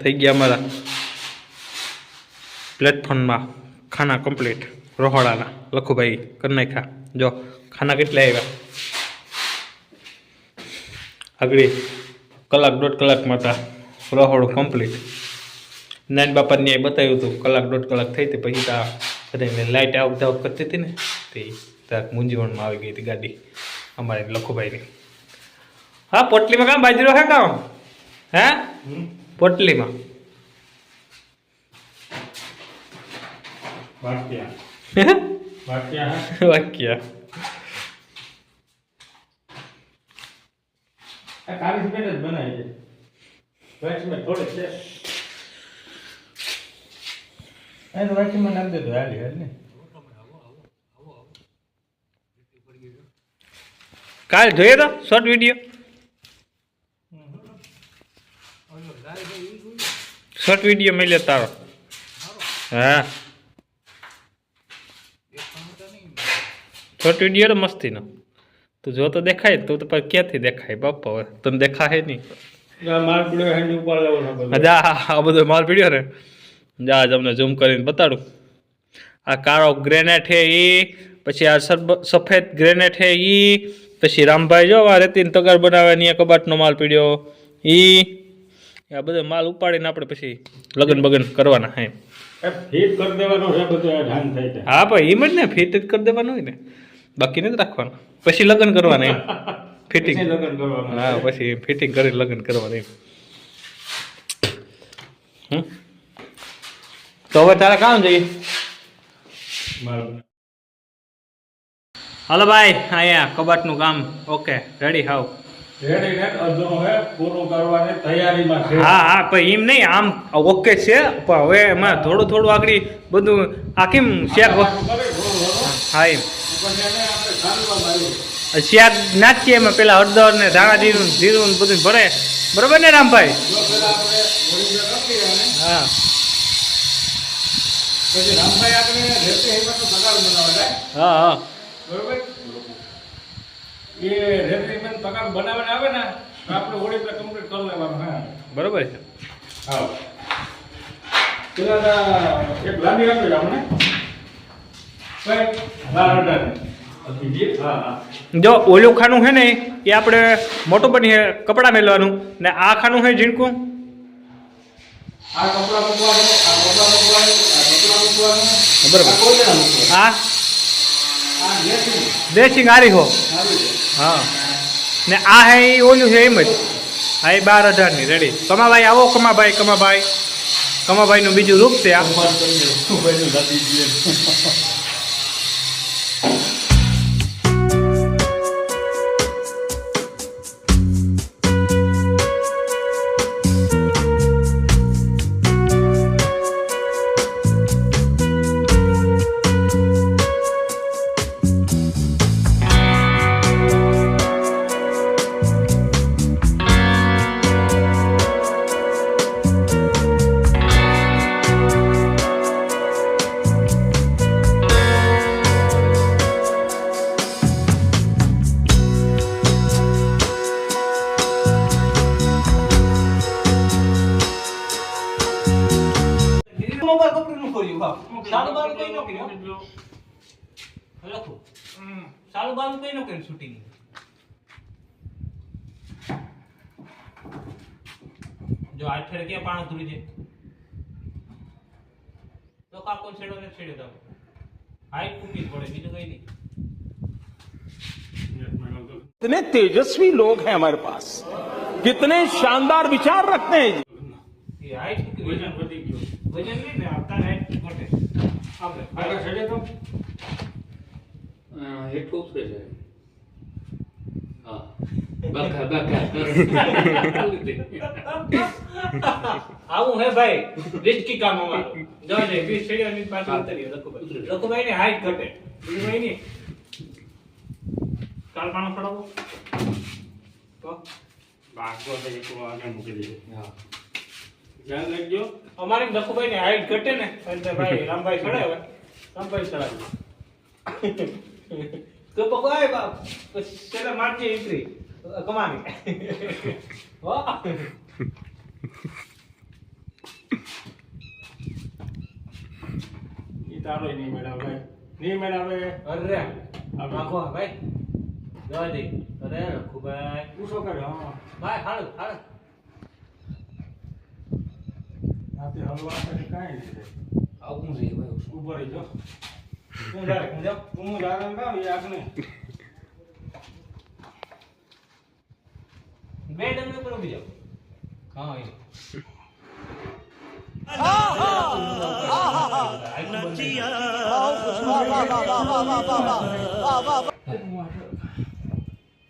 થઈ ગયા અમારા પ્લેટફોર્મમાં ખાના કમ્પ્લીટ રોહડાના. લખુભાઈ કરી નાખ્યા. જો, ખાના કેટલા આવ્યા? આગળ કલાક દોઢ કલાકમાં હતા. રોહડું કમ્પ્લીટ નાન બાપાને એ બતાવ્યું હતું. કલાક દોઢ કલાક થઈ હતી. પછી તા બધાને લાઇટ આવ જાવ કરતી હતી ને, તે ત્યાં મૂંઝવણમાં આવી ગઈ હતી ગાડી અમારે લખુભાઈની. હા, પોટલીમાં કામ બાજરો હે કામ? હે? પોટલીમાં. વાક્યા. વાક્યા વાક્ય. આ કાળી સિમેન્ટ જ બનાવી છે વ્હાઈટ સિમેન્ટ થોડી છે. એને વ્હાઈટ સિમેન્ટ નાખી દેતો હાલી હાલ ને. કાલ જોઈએ તો શોર્ટ વીડિયો શોર્ટ વીડિયો મળ્યો તારો. હા. શોર્ટ વીડિયો મસ્તીનો. તું જો તો દેખાય તું તો ક્યાંથી દેખાય? બાપા હવે તને દેખાય નહીં. બધો. જા આ બધો માલ પીડ્યો ને. જા તમને ઝૂમ કરીને બતાડું. આ કાળો ગ્રેનેટ હે એ પછી આ સફેદ ગ્રેનેટ હે ઈ પછી રામભાઈ જો આ રેતીન તગાર બનાવવાની કબાટનો માલ પીડ્યો ઈ આ બધો માલ ઉપાડીને આપણે પછી લગન બગન કરવાના હે. ફિટ કરી દેવાનો છે બધું ધ્યાન થાય હા પણ એમ જ ને ફિટ જ કરી દેવાનું હોય ને. બાકી નથી રાખવાનું. પછી લગ્ન કરવાના એમ. ફિટિંગ પછી લગ્ન કરવાના. હા પછી ફિટિંગ કરીને લગ્ન કરવાનું એમ. હમ? તો હવે તારે કામ જઈએ હલો હાલો ભાઈ અહીંયા કબાટનું કામ. ઓકે રેડી હાવ. હા હા પણ એમ નહીં આમ ઓકે છે પણ હવે એમાં થોડું થોડું આગળ બધું આ કેમ શેક. હા એમ. શેક નાખીએ એમાં પેલા હળદર ને ધાણા જીરું જીરું બધું ભરે. બરોબર ને રામભાઈ? હા. હા હા. બરોબર? એ હિંમત પગાર બનાવીને આવે ને તો આપણે ઓળી પર કમ્પ્લીટ કરી લેવાનું હા. બરોબર છે. હા પેલા એક લાંબી આપી આપણે હા હા જો ઓલું ખાનું છે ને એ આપણે મોટું બની કપડાં મેળવાનું. ને આ ખાનું છે ઝીણકું? આ કપડા મૂકવાનું આ કપડા મૂકવાનું આ કપડા મૂકવાનું. બરાબર. આ કોયડા મૂકવાનું આ આ ડ્રેસિંગ દેશી ગારી હો. હા. ને આ હે એ ઓલું છે એમ જ. હા એ બાર હજારની રેડી કમાભાઈ આવો, કમાભાઈ કમાભાઈ. કમાભાઈનું બીજું રૂપ છે આ. ખોલ્યું હા સારું બારું કઈ નો કર્યું લખો સારું બારું કઈ નો કર્યું શૂટિંગ જો આ છેડે ક્યાં પાણી ધૂરી છે તો કાકો છેડો ને છેડે દો હાઈટ ફૂટી જ પડે બીજું કઈ નહીં कितने तेजस्वी लोग हैं हमारे पास कितने शानदार विचार रखते हैं એ હાઈટ ફૂટી વજન વધી ગયું આગળ છેડે તો હેઠું ઉતરે છે હા બકા બકા આવું હે ભાઈ રિસ્કી કામ અમારું જો ને વીસ સીડીઓ ની પાછળ ઉતરીએ લખુભાઈ લખુભાઈ ને હાઈટ ઘટે બીજું કઈ નહીં કાલ પાણો પડાવો તો ભાગવો તો એક આગળ મૂકી દઈએ હા ધ્યાન રાખજો. અમારી દખુભાઈ ની હાઈટ ઘટે ને ભાઈ રામભાઈ ચડાવે. રામભાઈ ચડાવે. તો પકવાય બાપ ચલે મારજે ઇત્રી કમાની હો? ઈ તારો નહીં મેળાવે. નહીં મેળાવે? અરે આ નાખો ભાઈ. જવા દે. અરે ખૂબ પૂછો કરે હા? ભાઈ હાલ હાલ. રાતે હલવા કરે કાંઈ નહીં થાય. આવું છે ભાઈ ઊભો રહી જો તું જારે હું જાઉં તું જારે કામ એ આપણે બે ડમરી ઉપર ઊભી જાઓ હા એ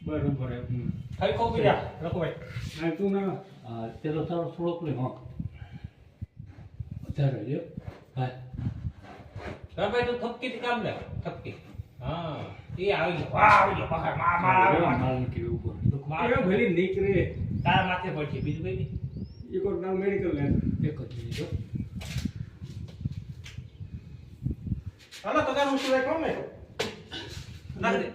બરોબર થઈ ખો ઊભી જા રખો ભાઈ આ તું ના હા પેલો તારો થોડોક ને હા વધારે લ્યો. હા ભાઈ તું થપકી થી કામ લે થપકી. હા એ આવી ગયો. વાહ આવી ગયો. બહાર માર માર આવે માર. નીકળી ઉપર. માર. ભલી નીકળે. તારા માથે પડશે. બીજું કઈ નહીં. એ કોઈ ના મેડિકલ લે. એક જ હો. હાલો તો તારું શું કોણ ને નાખ દે.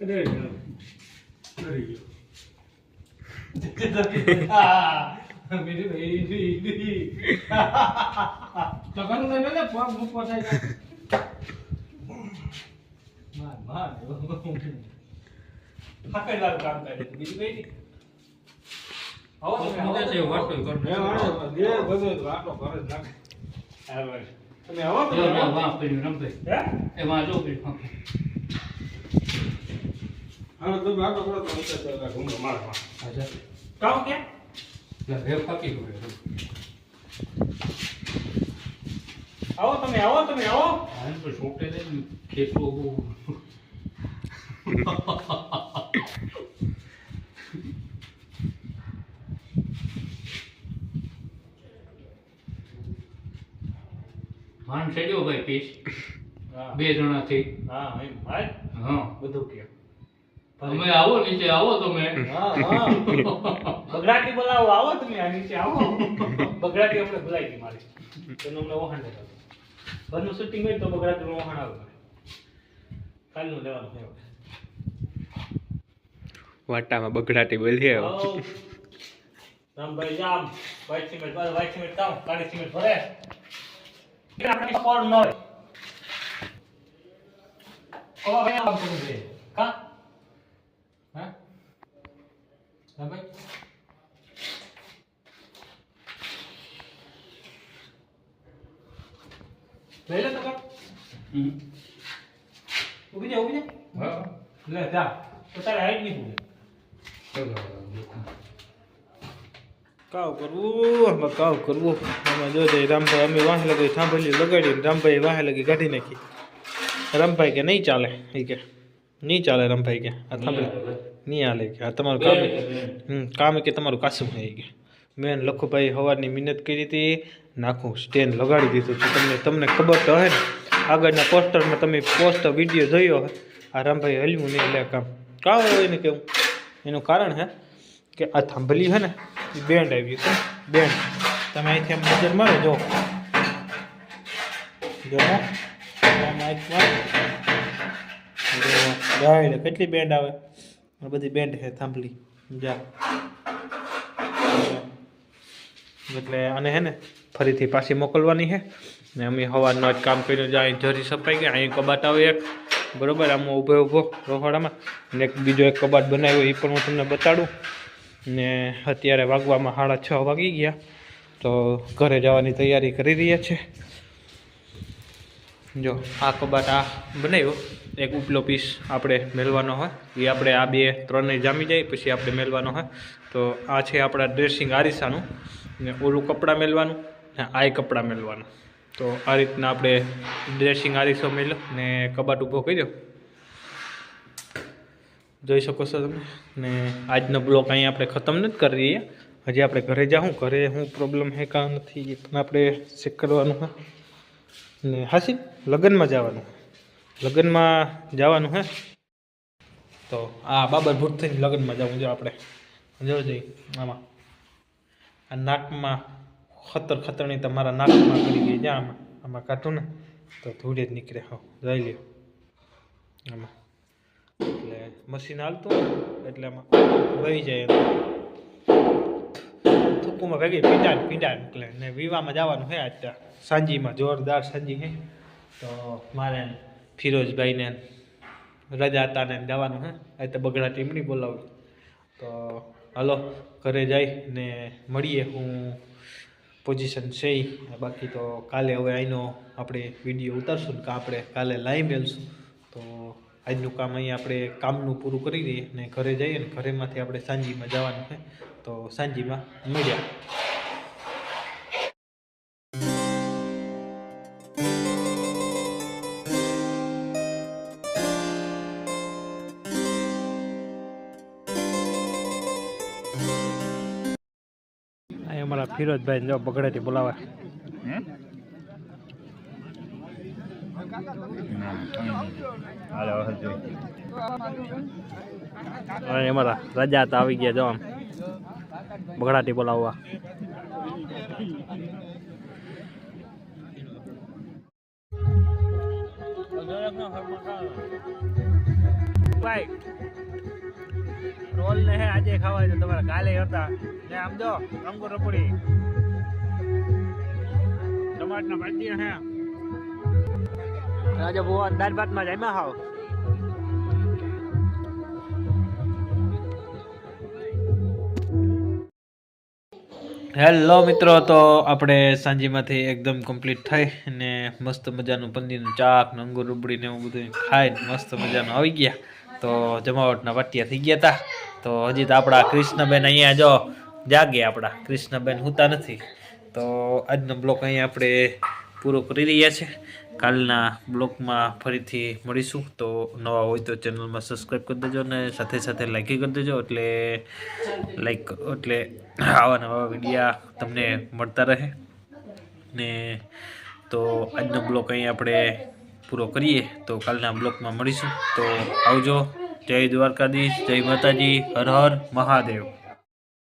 ડરી ગયો ડરી ગયો તો માર માર હાકેલારું કામ કરે. બીજું કઈ નહીં આવો તમે. વાટો કરો. દે બધું વાટો કરે નાખે હા તમે આવો તો જો, વાહ હે? જો પડ્યું હા. હાલો તમે વાટો કરો તો ઉતર તો માર કામ લે, રેવ ફાકી ગયો. આવો તમે આવો તમે આવો. હા, એમ તો છોકરે માન ચડ્યો ભાઈ પીસ. બે જણા થી હા એમ ભાઈ. હા. બધું કે તમે આવો નીચે આવો તમે. બગડાટી બોલાવો આવો તમે આ નીચે આવો. બગડાટી આપણે બોલાવી હતી મારી. તેનું અમને વહાણ લેતા ઘરનું શૂટિંગ હોય તો બગડાટીનું વહાણ આવે. કાલનું લેવાનું છે વાટામાં બગડાટી બોલીએ હઉ. રામભાઈ જામ. વાઈટ સિમેન્ટ બસ વાઈટ સિમેન્ટ કામ કાળી સિમેન્ટ ભરે. આપણે કોણ ન હોય. કોવા ભાઈ આમ કરું છે? કા હા રામભાઈ લઈ લે તો કર હમ. ઊભી જા ઊભી જા હા લે જા તો તારે હાઈટ નહીં પૂરે ચલો, દેખો. કાવ કરવું આમાં કાવ કરવું. આમાં જોઈએ રામભાઈ અમે વાહ લગી થાંભલી લગાડી રામભાઈ વાહ લગી કાઢી નાખી. રામભાઈ કે નહીં ચાલે? એ કે નહીં ચાલે રામભાઈ કે આ થાંભલી નહીં હાલે. કે આ તમારું કામ હમ કામ કે તમારું કાસું થઈ કે. મેં લખુભાઈ સવારની મહેનત કરી હતી નાખું સ્ટેન્ડ લગાડી દીધું છે તમને તમને ખબર તો હે ને આગળના પોસ્ટરમાં તમે પોસ્ટ વીડિયો જોયો હે. આ રામભાઈ હલવું નહીં એટલે કામ. કામ હોય ને કેવું? એનું કારણ હે કે આ થાંભલી છે ને બેન્ડ આવ્યું છે. બેન્ડ તમે અહીંથી આમ નજર મારો, જો. જો કેટલી બેન્ડ આવે? બધી બેન્ડ છે, થાંભલી. જા. એટલે આને હે ને, ફરીથી પાછી મોકલવાની છે ને અમે સવારનો જ કામ કર્યું જાય જરી સપાઈ ગયા, અહીં કબાટ આવે એક. બરોબર, આમ ઊભો ઊભો, રહોડામાં. ને એક બીજો એક કબાટ બનાવ્યો, એ પણ હું તમને બતાડું. ને અત્યારે વાગવામાં સાડા છ વાગી ગયા, તો ઘરે જવાની તૈયારી કરી રહ્યા છે. જો, આ કબાટ આ બનાવ્યો. એક ઉપલો પીસ આપણે મેળવાનો હોય, એ આપણે આ બે ત્રણને જામી જાય, પછી આપણે મેળવાનો હોય. તો આ છે આપણા ડ્રેસિંગ આરીસાનું, ને ઓલું કપડાં મેળવાનું ને આય કપડાં મેળવાનું તો આ રીતના આપણે ડ્રેસિંગ આરીસો મેળ્યો ને કબાટ ઊભો કર્યો. જોઈ શકો છો તમે. ને આજનો બ્લોક અહીં આપણે ખતમ નથી કરી રહીએ. હજી આપણે ઘરે જાઉં, ઘરે શું પ્રોબ્લેમ હે કાં નથી એ પણ આપણે ચેક કરવાનું હે. ને હાસી લગ્નમાં જવાનું લગ્નમાં જવાનું હે. તો આ બાબર ભૂત થઈને લગ્નમાં જવું જો આપણે. જો જઈ, આમાં. આ નાકમાં ખતર ખતરણી તમારા નાકમાં કરી ગઈ જ્યાં આમાં. આમાં કાઢું ને તો ધૂળે જ નીકળે. હા, જોઈ લ્યો. આમાં. એટલે મશીન હાલતું એટલે આમાં વહી જાય એમ. થૂક હુકુમાં ભેગી પીંડા ને પીંડા નીકળે ને વિવામાં જવાનું હે અત્યારે સાંજીમાં, જોરદાર સાંજી હે. તો મારે ફિરોજભાઈને રજા હતા ને જવાનું હે. તો બગડા ટીમની બોલાવું. તો હાલો, ઘરે જઈ ને મળીએ. હું પોઝિશન છે બાકી તો કાલે હવે અહીંનો આપણે વીડિયો ઉતારશું ને કે આપણે કાલે લાઈ મેળશું આજનું કામ અહીં આપણે કામનું પૂરું કરી દઈએ અને ઘરે જઈએ ને ઘરેમાંથી આપણે સાંજીમાં જવાનું છે. તો સાંજીમાં મળ્યા. અમારા ફિરોજભાઈ જો બગડેથી બોલાવા. અહીં અમારા રજા તો આવી ગયા જો બગડાટી બોલાવવા. ભાઈ રોલ ને આજે ખાવા છે, તમારે કાલે હતા. ને આમ જો અંગુર રપડી ટમાટના ભાજી હે. આજે બહુ ભાતમાં જમ્યા હાવ. હેલો મિત્રો, તો આપણે સાંજીમાંથી એકદમ કમ્પ્લીટ થઈ અને મસ્ત મજાનું પંદીનું ચાક ને અંગુર રૂબડીને એવું બધું ખાઈને મસ્ત મજાનું આવી ગયા. તો જમાવટના વાટિયા થઈ ગયા હતા તો હજી તો આપણા કૃષ્ણબેન અહીંયા જો જાગે આપણા. કૃષ્ણબેન હુતા નથી. તો આજનો બ્લોક અહીંયા આપણે પૂરો કરી રહ્યા છે. કાલના બ્લોકમાં ફરીથી મળીશું. તો નવા હોય તો ચેનલમાં સબસ્ક્રાઈબ કરી દેજો અને સાથે સાથે લાઈક કરી દેજો. એટલે લાઈક એટલે આવા નવા વિડીયા તમને મળતા રહે. ને તો આજનો બ્લોક અહીં આપણે પૂરો કરીએ. તો કાલના બ્લોકમાં મળીશું. તો આવજો. જય દ્વારકાધીશ. જય માતાજી. હર હર મહાદેવ.